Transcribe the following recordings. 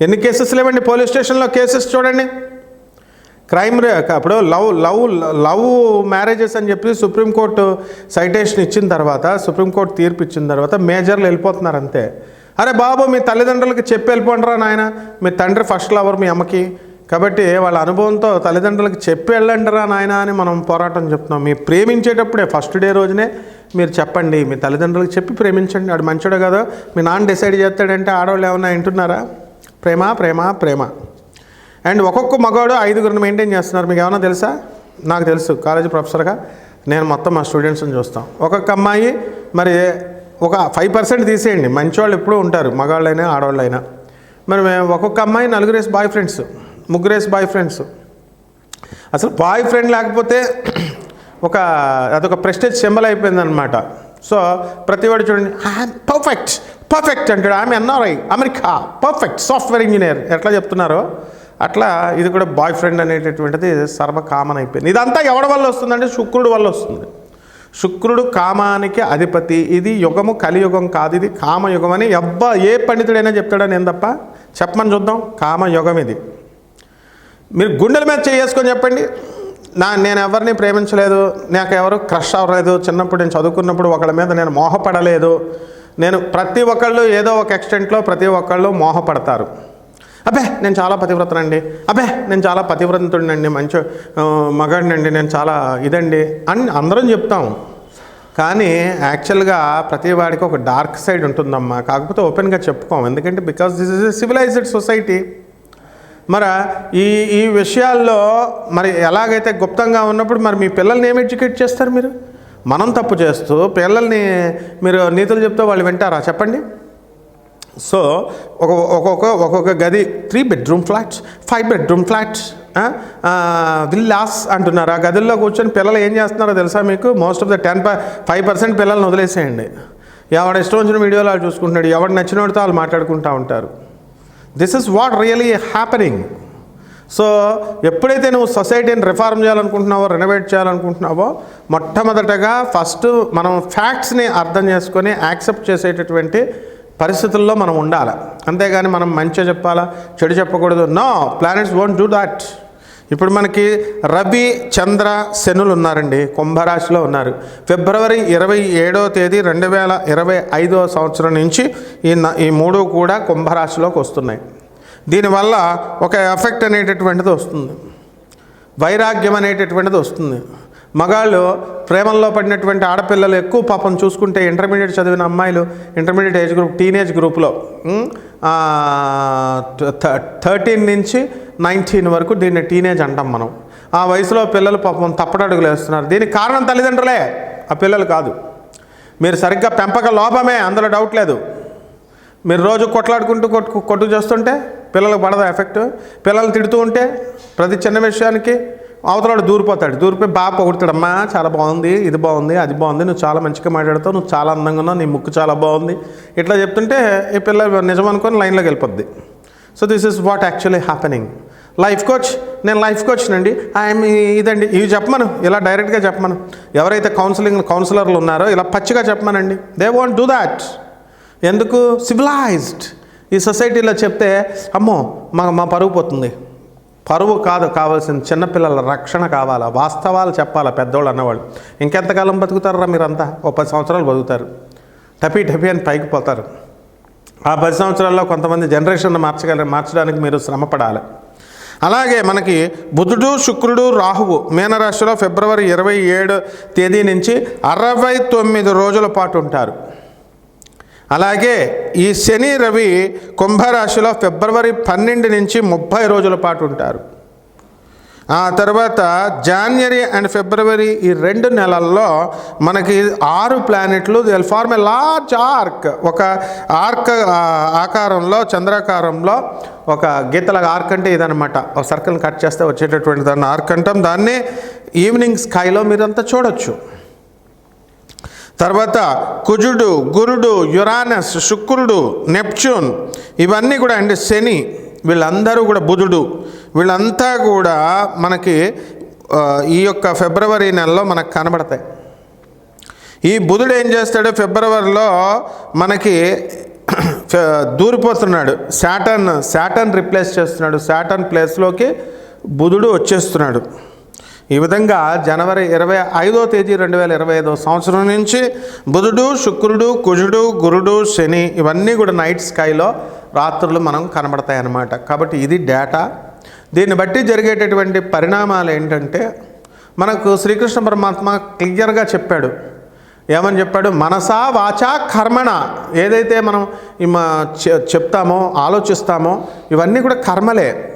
ఎన్ని కేసెస్ లేవండి పోలీస్ స్టేషన్లో? కేసెస్ చూడండి. క్రైమ్ అప్పుడు లవ్ లవ్ లవ్ మ్యారేజెస్ అని చెప్పి సుప్రీంకోర్టు సైటేషన్ ఇచ్చిన తర్వాత సుప్రీంకోర్టు తీర్పు ఇచ్చిన తర్వాత మేజర్లు వెళ్ళిపోతున్నారు అంతే. అరే బాబు మీ తల్లిదండ్రులకి చెప్పి వెళ్ళిపోండిరా నాయన. మీ తండ్రి ఫస్ట్ లవర్ మీ అమ్మకి. కాబట్టి వాళ్ళ అనుభవంతో తల్లిదండ్రులకు చెప్పి వెళ్ళండిరా నాయన అని మనం పోరాటం చెప్తున్నాం. మీ ప్రేమించేటప్పుడే ఫస్ట్ డే రోజునే మీరు చెప్పండి. మీ తల్లిదండ్రులకు చెప్పి ప్రేమించండి. వాడు మంచోడు కదా? మీ నాన్న డిసైడ్ చేస్తాడంటే ఆడవాళ్ళు ఏమన్నా వింటున్నారా? ప్రేమ ప్రేమ ప్రేమ. అండ్ ఒక్కొక్క మగవాడు ఐదుగురిని మెయింటైన్ చేస్తున్నారు. మీకు ఏమైనా తెలుసా? నాకు తెలుసు. కాలేజీ ప్రొఫెసర్గా నేను మొత్తం మా స్టూడెంట్స్ని చూస్తాం. ఒక్కొక్క అమ్మాయి మరి ఒక ఫైవ్ పర్సెంట్ తీసేయండి. మంచివాళ్ళు ఎప్పుడూ ఉంటారు. మగవాళ్ళైనా ఆడవాళ్ళైనా. మరి మేము ఒక్కొక్క అమ్మాయి నలుగురేసి బాయ్ ఫ్రెండ్స్ ముగ్గురేసి బాయ్ ఫ్రెండ్స్ అసలు బాయ్ ఫ్రెండ్ లేకపోతే ఒక అదొక ప్రెస్టేజ్ సింబల్ అయిపోయిందనమాట సో ప్రతివాడు చూడండి పర్ఫెక్ట్ పర్ఫెక్ట్ అంటాడు. ఆమె NRI America perfect software engineer. ఎట్లా చెప్తున్నారో? అట్లా ఇది కూడా బాయ్ ఫ్రెండ్ అనేటటువంటిది సర్వ కామన్ అయిపోయింది. ఇదంతా ఎవడి వల్ల వస్తుందంటే శుక్రుడు వల్ల వస్తుంది. శుక్రుడు కామానికి అధిపతి. ఇది యుగము కలియుగం కాదు. ఇది కామయుగం అని ఎవ్వ ఏ పండితుడైనా చెప్తాడని ఏం తప్ప? చెప్పమని చూద్దాం. కామయుగం ఇది. మీరు గుండెల మీద చేసుకొని చెప్పండి. నా నేను ఎవరిని ప్రేమించలేదు. నాకు ఎవరు క్రష్ అవ్వలేదు. చిన్నప్పుడు నేను చదువుకున్నప్పుడు ఒకళ్ళ మీద నేను మోహపడలేదు. నేను ప్రతి ఒక్కళ్ళు ఏదో ఒక ఎక్స్టెంట్లో ప్రతి ఒక్కళ్ళు మోహపడతారు. అబ్బే నేను చాలా పతివ్రతనండి. అబ్బే నేను చాలా పతివ్రతుడినండి మంచి మగాడినండి నేను చాలా ఇదండి అని అందరం చెప్తాం. కానీ యాక్చువల్గా ప్రతి వాడికి ఒక డార్క్ సైడ్ ఉంటుందమ్మా. కాకపోతే ఓపెన్గా చెప్పుకోం. ఎందుకంటే because this is a civilised society మరి ఈ ఈ విషయాల్లో మరి ఎలాగైతే గుప్తంగా ఉన్నప్పుడు మరి మీ పిల్లల్ని ఏం ఎడ్యుకేట్ చేస్తారు మీరు? మనం తప్పు చేస్తూ పిల్లల్ని మీరు నీతులు చెప్తే వాళ్ళు వింటారా? చెప్పండి. సో ఒక ఒక్కొక్క ఒక్కొక్క గది three bedroom flats five bedroom flats villas అంటున్నారు. ఆ గదుల్లో కూర్చొని పిల్లలు ఏం చేస్తున్నారో తెలుసా మీకు? Most of the ten five percent పిల్లల్ని వదిలేసేయండి. ఎవడ ఇష్టం వచ్చిన వీడియోలు వాళ్ళు చూసుకుంటున్నాడు ఎవడు నచ్చిన వాడితో వాళ్ళు మాట్లాడుకుంటూ ఉంటారు. This is what really happening so ఎప్పుడైతే నువ్వు సొసైటీని రిఫార్మ్ చేయాలనుకుంటున్నావో రెనోవేట్ చేయాలనుకుంటున్నావో మొట్టమొదటగా ఫస్ట్ మనం ఫ్యాక్ట్స్ని అర్థం చేసుకొని యాక్సెప్ట్ చేసేటటువంటి పరిస్థితుల్లో మనం ఉండాలి. అంతేగాని మనం మంచిగా చెప్పాలా చెడు చెప్పకూడదు. No planets won't do that ఇప్పుడు మనకి రవి చంద్ర శనులు ఉన్నారండి. కుంభరాశిలో ఉన్నారు. ఫిబ్రవరి ఇరవై ఏడో తేదీ రెండు వేల ఇరవై ఐదో సంవత్సరం నుంచి ఈ ఈ మూడు కూడా కుంభరాశిలోకి వస్తున్నాయి. దీనివల్ల ఒక ఎఫెక్ట్ అనేటటువంటిది వస్తుంది. వైరాగ్యం అనేటటువంటిది వస్తుంది. మగాళ్ళు ప్రేమల్లో పడినటువంటి ఆడపిల్లలు ఎక్కువ పాపం చూసుకుంటే ఇంటర్మీడియట్ చదివిన అమ్మాయిలు ఇంటర్మీడియట్ ఏజ్ గ్రూప్ టీనేజ్ గ్రూప్లో థర్టీన్ నుంచి నైన్టీన్ వరకు దీన్ని టీనేజ్ అంటాం మనం. ఆ వయసులో పిల్లలు పాపం తప్పటడుగులు వేస్తున్నారు. దీనికి కారణం తల్లిదండ్రులే ఆ పిల్లలు కాదు. మీరు సరిగ్గా పెంపక లోపమే అందులో డౌట్ లేదు. మీరు రోజు కొట్లాడుకుంటూ కొట్టు కొట్టు చేస్తుంటే పిల్లలకు పడదా ఎఫెక్ట్? పిల్లల్ని తిడుతూ ఉంటే ప్రతి చిన్న విషయానికి అవతలాడు దూరిపోతాడు. దూరిపోయి బాగా పొగుడుతాడమ్మా చాలా బాగుంది ఇది బాగుంది అది బాగుంది నువ్వు చాలా మంచిగా మాట్లాడతావు నువ్వు చాలా అందంగా ఉన్నావు నీ ముక్కు చాలా బాగుంది. ఇట్లా చెప్తుంటే ఈ పిల్ల నిజం అనుకొని లైన్లోకి వెళ్ళిపోద్ది. So this is what actually happening life coach నేను లైఫ్ కోచ్నండి ఐఎమ్ ఇదండి. ఇవి చెప్పమను. ఇలా డైరెక్ట్గా చెప్పమను. ఎవరైతే కౌన్సిలింగ్ కౌన్సిలర్లు ఉన్నారో ఇలా పచ్చిగా చెప్పమనండి. దే వాంట్ డూ దాట్ ఎందుకు? సివిలైజ్డ్ ఈ సొసైటీలో చెప్తే అమ్మో మా మా పరువు పోతుంది. పరువు కాదు కావాల్సిన చిన్నపిల్లల రక్షణ కావాలా? వాస్తవాలు చెప్పాలా పెద్దోళ్ళు అన్నవాళ్ళు? ఇంకెంతకాలం బతుకుతారా మీరంతా? ఓ పది సంవత్సరాలు బతుకుతారు. టపీ టపీ అని పైకి పోతారు. ఆ పది సంవత్సరాల్లో కొంతమంది జనరేషన్ మార్చగల మార్చడానికి మీరు శ్రమ పడాలి అలాగే మనకి బుధుడు శుక్రుడు రాహువు మీనరాశిలో ఫిబ్రవరి ఇరవై ఏడు తేదీ నుంచి అరవై తొమ్మిది రోజుల పాటు ఉంటారు. అలాగే ఈ శని రవి కుంభరాశిలో ఫిబ్రవరి పన్నెండు నుంచి ముప్పై రోజుల పాటు ఉంటారు. ఆ తర్వాత జాన్వరి అండ్ ఫిబ్రవరి ఈ రెండు నెలల్లో మనకి ఆరు ప్లానెట్లు the form a large arc ఒక ఆర్క్ ఆకారంలో చంద్రాకారంలో ఒక గీతల ఆర్క్ అంటే ఇదనమాట ఒక సర్కిల్ కట్ చేస్తే వచ్చేటటువంటి దాన్ని ఆర్క్ అంటాం. దాన్ని ఈవినింగ్ స్కైలో మీరంతా చూడొచ్చు. తర్వాత కుజుడు గురుడు యురానస్ శుక్రుడు నెప్చ్యూన్ ఇవన్నీ కూడా అంటే శని వీళ్ళందరూ కూడా బుధుడు. వీళ్ళంతా కూడా మనకి ఈ యొక్క ఫిబ్రవరి నెలలో మనకు కనబడతాయి. ఈ బుధుడు ఏం చేస్తాడు? ఫిబ్రవరిలో మనకి దూరిపోతున్నాడు. శాటర్న్ శాటర్న్ రిప్లేస్ చేస్తున్నాడు. శాటర్న్ ప్లేస్లోకి బుధుడు వచ్చేస్తున్నాడు. ఈ విధంగా జనవరి ఇరవై ఐదో తేదీ రెండు వేల ఇరవై ఐదో సంవత్సరం నుంచి బుధుడు శుక్రుడు కుజుడు గురుడు శని ఇవన్నీ కూడా నైట్ స్కైలో రాత్రులు మనం కనబడతాయి అన్నమాట కాబట్టి ఇది డేటా. దీన్ని బట్టి జరిగేటటువంటి పరిణామాలు ఏంటంటే మనకు శ్రీకృష్ణ పరమాత్మ క్లియర్గా చెప్పాడు. ఏమని చెప్పాడు? మనసా వాచా కర్మణ. ఏదైతే మనం చె- చెప్తామో ఆలోచిస్తామో ఇవన్నీ కూడా కర్మలే.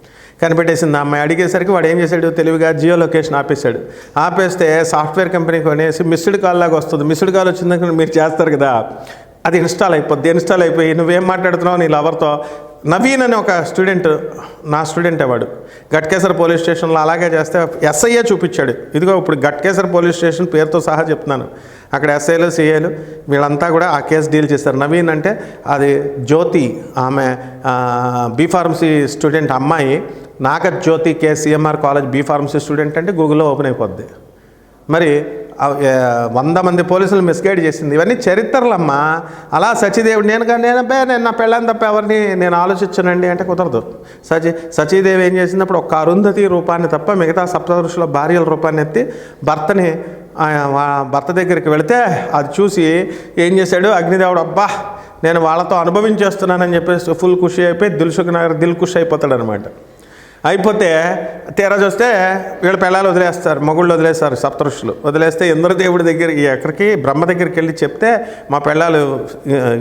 కనిపెట్టేసింది. ఆ అమ్మాయి అడిగేసరికి వాడు ఏం చేశాడు? తెలివిగా జియో లొకేషన్ ఆపేశాడు. ఆపేస్తే సాఫ్ట్వేర్ కంపెనీ కొనేసి మిస్డ్ కాల్ లాగా వస్తుంది. మిస్డ్ కాల్ వచ్చిందని మీరు చేస్తారు కదా. అది ఇన్స్టాల్ అయిపోద్ది. ఇన్స్టాల్ అయిపోయి నువ్వేం మాట్లాడుతున్నావు నీ లవర్తో? నవీన్ అని ఒక స్టూడెంట్ నా స్టూడెంట్ వాడు. గట్కేసర్ పోలీస్ స్టేషన్లో అలాగే చేస్తే ఎస్ఐఏ చూపించాడు. ఇదిగో ఇప్పుడు గట్కేసర్ పోలీస్ స్టేషన్ పేరుతో సహా చెప్తున్నాను. అక్కడ ఎస్ఐలు సిఐలు వీళ్ళంతా కూడా ఆ కేసు డీల్ చేస్తారు నవీన్ అంటే అది జ్యోతి ఆమె బీఫార్మసీ స్టూడెంట్ అమ్మాయి. Nagajyothi Jyothi college B pharmacy student అంటే గూగుల్లో ఓపెన్ అయిపోద్ది. మరి వంద మంది పోలీసులు మిస్గైడ్ చేసింది. ఇవన్నీ చరిత్రలమ్మా. అలా సచిదేవి నేను నేను అబ్బే నేను నా పెళ్ళని తప్ప ఎవరిని నేను ఆలోచించనండి అంటే కుదరదు. సచి సచిదేవి ఏం చేసినప్పుడు ఒక అరుంధతి రూపాన్ని తప్ప మిగతా సప్తఋషుల భార్యల రూపాన్ని ఎత్తి భర్తని భర్త దగ్గరికి వెళితే అది చూసి ఏం చేశాడు? అగ్నిదేవుడు అబ్బా నేను వాళ్ళతో అనుభవించేస్తున్నానని చెప్పేసి ఫుల్ ఖుషి అయిపోయి దిల్సుఖ్ నగర్ దిల్ ఖుషి అయిపోతాడు అనమాట అయిపోతే తీరా చూస్తే వీళ్ళ పిల్లలు వదిలేస్తారు మగుళ్ళు వదిలేస్తారు సప్తఋషులు. వదిలేస్తే ఇంద్రదేవుడి దగ్గరికి ఎక్కడికి బ్రహ్మ దగ్గరికి వెళ్ళి చెప్తే మా పిల్లలు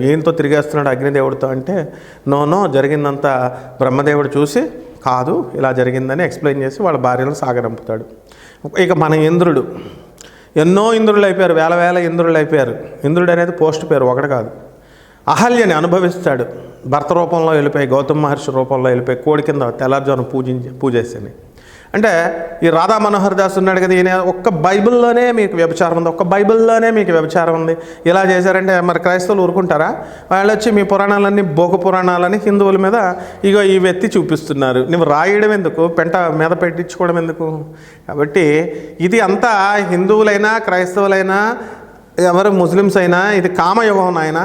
ఈయనతో తిరిగేస్తున్నాడు అగ్నిదేవుడితో అంటే నోనో జరిగిందంతా బ్రహ్మదేవుడు చూసి కాదు ఇలా జరిగిందని ఎక్స్ప్లెయిన్ చేసి వాళ్ళ భార్యను సాగరంపుతాడు ఇక మన ఇంద్రుడు. ఎన్నో ఇంద్రులు అయిపోయారు వేల వేల ఇంద్రులు అయిపోయారు. ఇంద్రుడు అనేది పోస్ట్ పేరు ఒకటి కాదు. అహల్యని అనుభవిస్తాడు. భర్త రూపంలో వెళ్ళిపోయి గౌతమ మహర్షి రూపంలో వెళ్ళిపోయి కోడి కింద తెల్లారుజాను పూజించి పూజేసింది అంటే ఈ రాధా మనోహర్ దాస్ ఉన్నాడు కదా ఈయన ఒక్క బైబిల్లోనే మీకు వ్యభిచారం ఉంది. ఒక్క బైబిల్లోనే మీకు వ్యభిచారం ఉంది. ఇలా చేశారంటే మరి క్రైస్తవులు ఊరుకుంటారా? వాళ్ళు వచ్చి మీ పురాణాలన్నీ భోగ పురాణాలని హిందువుల మీద ఇగో ఈ వ్యక్తి చూపిస్తున్నారు. నువ్వు రాయడం ఎందుకు? పెంట మీద పెట్టించుకోవడం ఎందుకు? కాబట్టి ఇది అంతా హిందువులైనా క్రైస్తవులైనా ఎవరు ముస్లిమ్స్ అయినా ఇది కామయుగం అయినా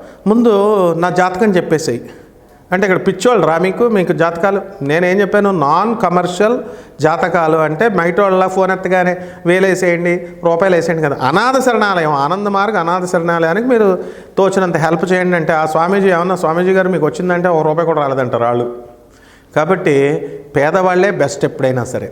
ముందు నా జాతకం చెప్పేసాయి. అంటే ఇక్కడ పిచ్చోళ్ళు రా మీకు మీకు జాతకాలు. నేనేం చెప్పాను? నాన్ కమర్షియల్ జాతకాలు అంటే మైటోళ్ళ ఫోన్ ఎత్తగానే వేలు వేసేయండి రూపాయలు వేసేయండి కదా. అనాథ శరణాలయం ఆనంద మార్గ అనాథ శరణాలయానికి మీరు తోచినంత హెల్ప్ చేయండి అంటే ఆ స్వామీజీ ఏమన్నా స్వామీజీ గారు మీకు వచ్చిందంటే ఒక రూపాయి కూడా రాలేదంటారు వాళ్ళు కాబట్టి పేదవాళ్ళే బెస్ట్ ఎప్పుడైనా సరే.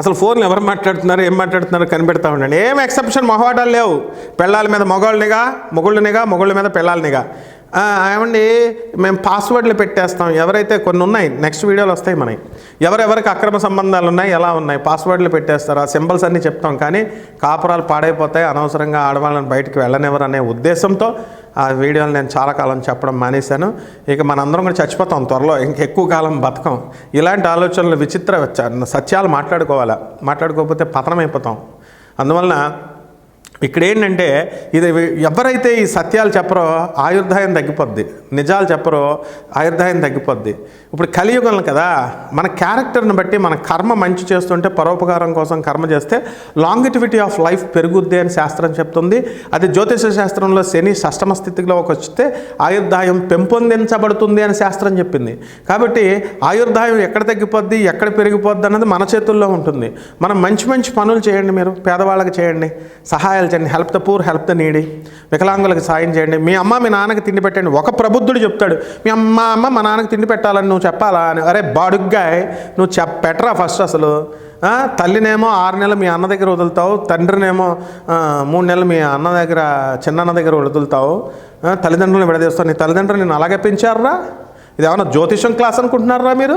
అసలు ఫోన్లు ఎవరు మాట్లాడుతున్నారు ఏం మాట్లాడుతున్నారు కనిపెడతా ఉండండి. ఏం ఎక్సెప్షన్ మొహవాటాలు లేవు. పెళ్ళాల మీద మొగోళ్ళనిగా మొగుళ్ళనిగా మొగుళ్ళ మీద పెళ్ళాలనిగా ఏమండి మేము పాస్వర్డ్లు పెట్టేస్తాం. ఎవరైతే కొన్ని ఉన్నాయి నెక్స్ట్ వీడియోలు వస్తాయి మనకి ఎవరెవరికి అక్రమ సంబంధాలు ఉన్నాయి ఎలా ఉన్నాయి పాస్వర్డ్లు పెట్టేస్తారు ఆ సింబల్స్ అన్నీ చెప్తాం. కానీ కాపురాలు పాడైపోతాయి అనవసరంగా ఆడవాళ్ళని బయటకు వెళ్ళనివ్వరు అనే ఉద్దేశంతో ఆ వీడియోలు నేను చాలా కాలం చెప్పడం మానేశాను. ఇక మనందరం కూడా చచ్చిపోతాం త్వరలో. ఇంకెక్కువ కాలం బతకం. ఇలాంటి ఆలోచనలు విచిత్ర సత్యాలు మాట్లాడుకోవాలా? మాట్లాడుకోకపోతే పతనం అయిపోతాం. అందువలన ఇక్కడ ఏంటంటే ఇది ఎవరైతే ఈ సత్యాలు చెప్పరో ఆయుర్దాయం తగ్గిపోద్ది. నిజాలు చెప్పరో ఆయుర్దాయం తగ్గిపోద్ది. ఇప్పుడు కలియుగం కదా మన క్యారెక్టర్ని బట్టి మన కర్మ మంచి చేస్తుంటే పరోపకారం కోసం కర్మ చేస్తే లాంగిటివిటీ ఆఫ్ లైఫ్ పెరుగుద్ది అని శాస్త్రం చెప్తుంది. అది జ్యోతిష శాస్త్రంలో శని షష్టమ స్థితిలోకి వస్తే ఆయుర్దాయం పెంపొందించబడుతుంది అని శాస్త్రం చెప్పింది. కాబట్టి ఆయుర్దాయం ఎక్కడ తగ్గిపోద్ది ఎక్కడ పెరిగిపోద్ది అన్నది మన చేతుల్లో ఉంటుంది. మనం మంచి మంచి పనులు చేయండి మీరు పేదవాళ్ళకి చేయండి సహాయాలు చేయండి help the poor help the needy. వికలాంగులకు సాయం చేయండి. మీ అమ్మ మీ నాన్నకి తిండి పెట్టండి. ఒక బుద్ధుడు చెప్తాడు మీ అమ్మ అమ్మ మా నాన్నకి తిండి పెట్టాలని నువ్వు చెప్పాలా? అని. అరే బాడుగ్గాయ్ నువ్వు చెప్ పెట్టరా ఫస్ట్ అసలు? తల్లినేమో ఆరు నెలలు మీ అన్న దగ్గర వదులుతావు తండ్రినేమో మూడు నెలలు మీ అన్న దగ్గర చిన్నన్న దగ్గర వదులుతావు తల్లిదండ్రులను విడదీస్తావు. నీ తల్లిదండ్రులు నేను అలాగే పెంచారా ఇది ఏమన్నా జ్యోతిషం క్లాస్ అనుకుంటున్నారా మీరు?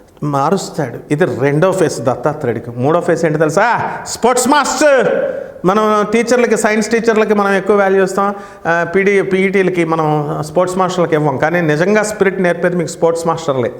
మారుస్తాడు. ఇది రెండో ఫేస్ దత్తాత్రేయుడికి. మూడో ఫేస్ ఏంటి తెలుసా? Sports master! మనం టీచర్లకి సైన్స్ టీచర్లకి మనం ఎక్కువ వాల్యూ ఇస్తాం. పీడీ పీఈటీలకి మనం స్పోర్ట్స్ మాస్టర్లకి ఇవ్వం. కానీ నిజంగా స్పిరిట్ నేర్పేది మీకు స్పోర్ట్స్ మాస్టర్లే.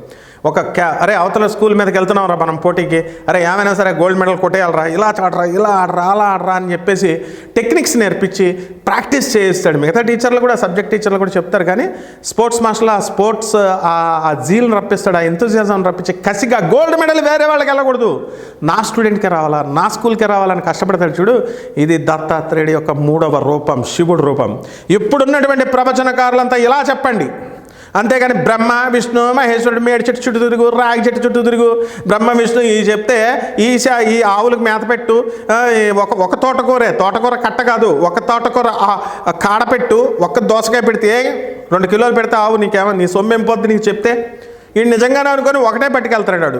ఒక క్యా అరే అవతల స్కూల్ మీదకి వెళ్తున్నాం రా మనం పోటీకి. అరే ఏమైనా సరే గోల్డ్ మెడల్ కొట్టేయాలరా ఇలా ఆడరా ఇలా ఆడరా అలా ఆడరా అని చెప్పేసి టెక్నిక్స్ నేర్పించి ప్రాక్టీస్ చేయిస్తాడు. మిగతా టీచర్లు కూడా సబ్జెక్ట్ టీచర్లు కూడా చెప్తారు. కానీ స్పోర్ట్స్ మాస్టర్లు ఆ స్పోర్ట్స్ ఆ జీల్ని రప్పిస్తాడు ఆ ఎంతూజియాజం రప్పించి కసిగా గోల్డ్ మెడల్ వేరే వాళ్ళకి వెళ్ళకూడదు. నా స్టూడెంట్కి రావాలా నా స్కూల్కి రావాలని కష్టపడతాడు చూడు. ఇది దత్తాత్రేయుడి యొక్క మూడవ రూపం శివుడు రూపం. ఇప్పుడున్నటువంటి ప్రవచనకారులంతా ఇలా చెప్పండి. అంతేగాని బ్రహ్మ విష్ణు మహేశ్వరుడు మేడి చెట్టు చుట్టూ తిరుగు రాగి చెట్టు చుట్టూ తిరుగు బ్రహ్మ విష్ణు ఈ చెప్తే ఈశ ఈ ఆవులకు మేత పెట్టు ఒక ఒక తోటకూరే తోటకూర కట్ట కాదు ఒక తోటకూర కాడ పెట్టు ఒక్క దోసకాయ పెడితే రెండు కిలోలు పెడితే ఆవు నీకేమో నీ సొమ్మెం పోద్ది నీకు చెప్తే. ఈ నిజంగానే అనుకొని ఒకటే పట్టుకెళ్తాడు వాడు.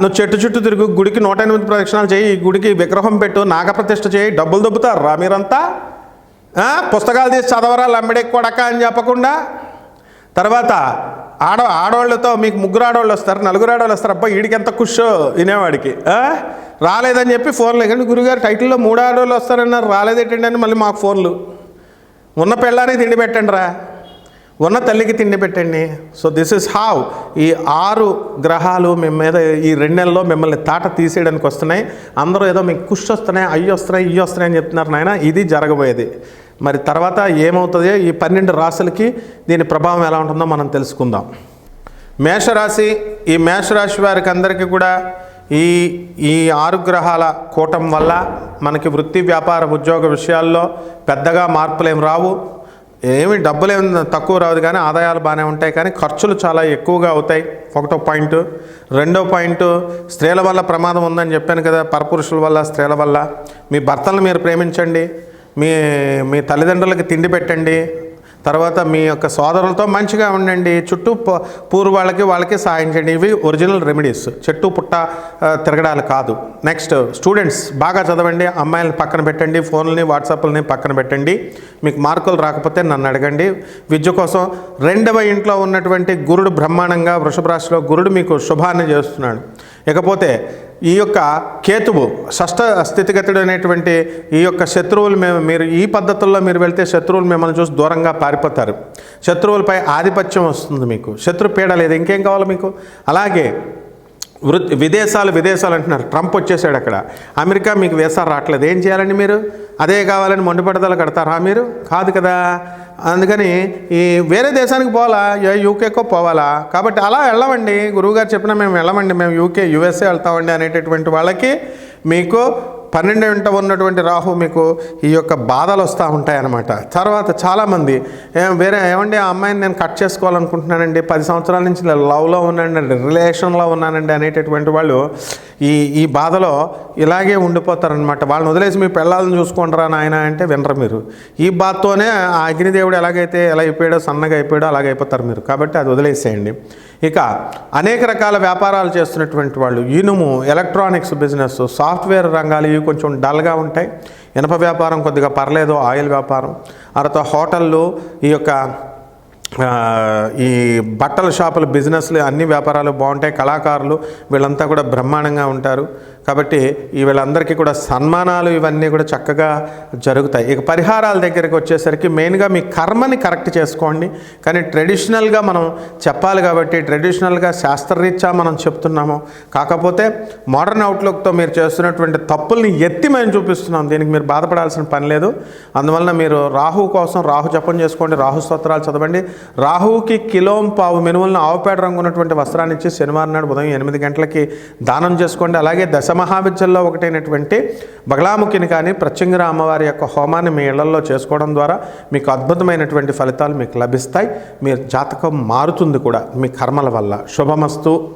నువ్వు చెట్టు చుట్టూ తిరుగు గుడికి నూట ఎనిమిది ప్రదక్షిణాలు చేయి గుడికి విగ్రహం పెట్టు నాగప్రతిష్ఠ చేయి డబ్బులు దొబ్బుతారు రా మీరంతా. పుస్తకాలు తీసి చదవరా లమ్మిడే కొడక అని చెప్పకుండా. తర్వాత ఆడ ఆడవాళ్ళతో మీకు ముగ్గురు ఆడవాళ్ళు వస్తారు నలుగురు ఆడవాళ్ళు వస్తారు అబ్బా వీడికి ఎంత కుషో వినేవాడికి. రాలేదని చెప్పి ఫోన్లు కానీ గురుగారు టైటిల్లో మూడు ఆడవాళ్ళు వస్తారన్నారు రాలేదేటండి అని మళ్ళీ మాకు ఫోన్లు. ఉన్న పెళ్ళానికి తిండి పెట్టండి రా. ఉన్న తల్లికి తిండి పెట్టండి. సో దిస్ ఇస్ హౌ ఈ ఆరు గ్రహాలు మీ మీద ఈ రెండు నెలల్లో మిమ్మల్ని తాట తీసేయడానికి వస్తున్నాయి. అందరూ ఏదో మీకు కుష్ వస్తున్నాయి అయ్యి వస్తున్నాయి ఇవి వస్తున్నాయి అని చెప్తున్నారు నాయన. ఇది జరగబోయేది. మరి తర్వాత ఏమవుతుంది ఈ పన్నెండు రాశులకి దీని ప్రభావం ఎలా ఉంటుందో మనం తెలుసుకుందాం. మేషరాశి ఈ మేషరాశి వారికి అందరికీ కూడా ఈ ఈ ఆరు గ్రహాల కూటం వల్ల మనకి వృత్తి వ్యాపార ఉద్యోగ విషయాల్లో పెద్దగా మార్పులేం రావు. ఏమి డబ్బులు ఏమి తక్కువ రాదు కానీ ఆదాయాలు బాగానే ఉంటాయి కానీ ఖర్చులు చాలా ఎక్కువగా అవుతాయి. ఒకటో పాయింట్. రెండో పాయింట్ స్త్రీల వల్ల ప్రమాదం ఉందని చెప్పాను కదా పరపురుషుల వల్ల స్త్రీల వల్ల. మీ భర్తలను మీరు ప్రేమించండి. మీ మీ తల్లిదండ్రులకి తిండి పెట్టండి. తర్వాత మీ యొక్క సోదరులతో మంచిగా ఉండండి. చుట్టూ ప- పూర్వ వాళ్ళకి వాళ్ళకి సాయం చేయండి. ఇవి ఒరిజినల్ రెమెడీస్. చెట్టు పుట్ట తిరగడాలు కాదు. నెక్స్ట్ స్టూడెంట్స్ బాగా చదవండి. అమ్మాయిలను పక్కన పెట్టండి. ఫోన్లని వాట్సాప్లని పక్కన పెట్టండి. మీకు మార్కులు రాకపోతే నన్ను అడగండి. విద్య కోసం రెండవ ఇంట్లో ఉన్నటువంటి గురుడు బ్రహ్మాండంగా వృషభ రాశిలో గురుడు మీకు శుభాన్ని చేస్తున్నాడు. ఇకపోతే ఈ యొక్క కేతువు షష్ఠ స్థితిగతుడు అనేటువంటి ఈ యొక్క శత్రువులు మేము మీరు ఈ పద్ధతుల్లో మీరు వెళ్తే శత్రువులు మిమ్మల్ని చూసి దూరంగా పారిపోతారు. శత్రువులపై ఆధిపత్యం వస్తుంది మీకు. శత్రు పీడ లేదు. ఇంకేం కావాలి మీకు? అలాగే వృత్తి విదేశాలు విదేశాలు అంటున్నారు. ట్రంప్ వచ్చేసాడు అక్కడ. అమెరికా మీకు వేసాలు రావట్లేదు. ఏం చేయాలండి మీరు? అదే కావాలని మొండిపడతలు కడతారా మీరు? కాదు కదా. అందుకని ఈ వేరే దేశానికి పోవాలా? యూకేకో పోవాలా? కాబట్టి అలా వెళ్ళమండి గురువుగారు చెప్పిన మేము వెళ్ళమండి. మేము యూకే యుఎస్ఏ వెళ్తామండి అనేటటువంటి వాళ్ళకి మీకు పన్నెండు వెంట ఉన్నటువంటి రాహు మీకు ఈ యొక్క బాధలు వస్తూ ఉంటాయన్నమాట. తర్వాత చాలామంది వేరే ఏమండి ఆ అమ్మాయిని నేను కట్ చేసుకోవాలనుకుంటున్నానండి పది సంవత్సరాల నుంచి లవ్లో ఉన్నానండి రిలేషన్లో ఉన్నానండి అనేటటువంటి వాళ్ళు ఈ ఈ బాధలో ఇలాగే ఉండిపోతారనమాట వాళ్ళని వదిలేసి మీ పెళ్ళాలను చూసుకుంటారా నాయన అంటే వినరు మీరు. ఈ బాధతోనే ఆ అగ్నిదేవుడు ఎలాగైతే ఎలా అయిపోయాడో సన్నగా అయిపోయాడో అలాగే అయిపోతారు మీరు. కాబట్టి అది వదిలేసేయండి. ఇక అనేక రకాల వ్యాపారాలు చేస్తున్నటువంటి వాళ్ళు ఇనుము ఎలక్ట్రానిక్స్ బిజినెస్ సాఫ్ట్వేర్ రంగాలు ఇవి కొంచెం డల్గా ఉంటాయి. ఇనప వ్యాపారం కొద్దిగా పర్లేదు ఆయిల్ వ్యాపారం. ఆ తర్వాత హోటళ్ళు ఈ యొక్క ఈ బట్టల షాపుల బిజినెస్లు అన్ని వ్యాపారాలు బాగుంటాయి. కళాకారులు వీళ్ళంతా కూడా బ్రహ్మాండంగా ఉంటారు. కాబట్టి వీళ్ళందరికీ కూడా సన్మానాలు ఇవన్నీ కూడా చక్కగా జరుగుతాయి. ఇక పరిహారాల దగ్గరికి వచ్చేసరికి మెయిన్గా మీ కర్మని కరెక్ట్ చేసుకోండి. కానీ ట్రెడిషనల్గా మనం చెప్పాలి కాబట్టి ట్రెడిషనల్గా శాస్త్రరీత్యా మనం చెప్తున్నాము. కాకపోతే మోడర్న్ అవుట్లుక్తో మీరు చేస్తున్నటువంటి తప్పుల్ని ఎత్తి మేము చూపిస్తున్నాం. దీనికి మీరు బాధపడాల్సిన పని లేదు. అందువలన మీరు రాహు కోసం రాహు జపం చేసుకోండి రాహు స్తోత్రాలు చదవండి. రాహుకి కిలోం పావు మినుములను ఆవుపేట రంగు ఉన్నటువంటి వస్త్రాన్ని ఇచ్చి శనివారం నాడు ఉదయం ఎనిమిది గంటలకి దానం చేసుకోండి. అలాగే దశ మహావిద్యల్లో ఒకటైనటువంటి బగలాముఖిని కానీ ప్రత్యంగిర అమ్మవారి యొక్క హోమాన్ని మీ ఇళ్ళలో చేసుకోవడం ద్వారా మీకు అద్భుతమైనటువంటి ఫలితాలు మీకు లభిస్తాయి. మీ జాతకం మారుతుంది కూడా మీ కర్మల వల్ల. శుభమస్తు.